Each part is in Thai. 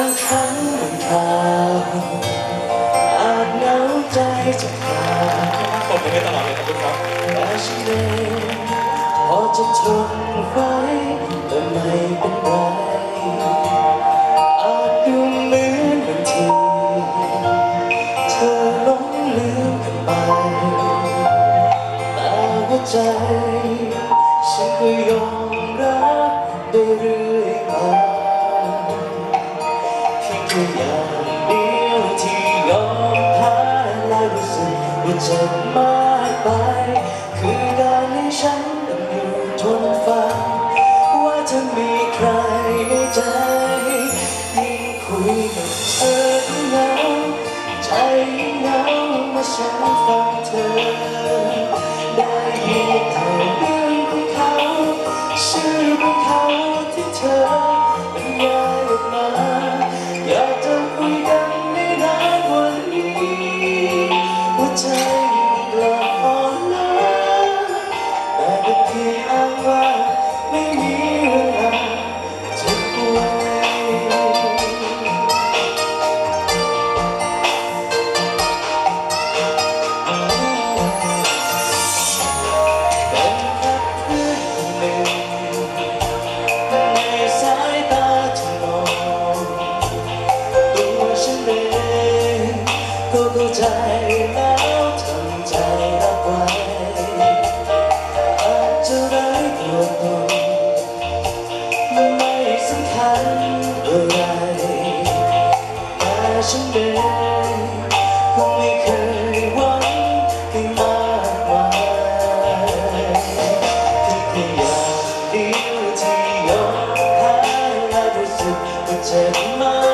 างครั้ขาดอาจเหงาใจจะขาดขอบคุณให้ตลอดเลยขอบคุณครัแต่ฉันเองพอจะทนไว้แต่ไม่เป็นไรอาจดูเหมือนบางทีเธอหลงลืมกันไปแต่วัาใจฉันก็ยอม ทุกอย่างเดียวที่ยอมแพ้และรู้สึกว่าจะมาไป คือการให้ฉันต้องยู่ทนฟัง อะไรแต่ฉันเองคงไม่เคยหวังให้มากมายที่พยายามดียวที่ยอมแพ้และรู้สึกว่าเจ็บมาก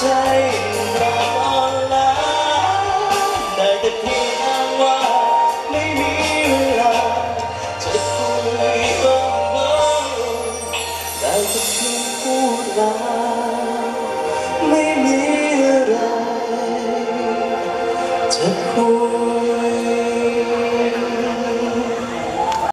tight.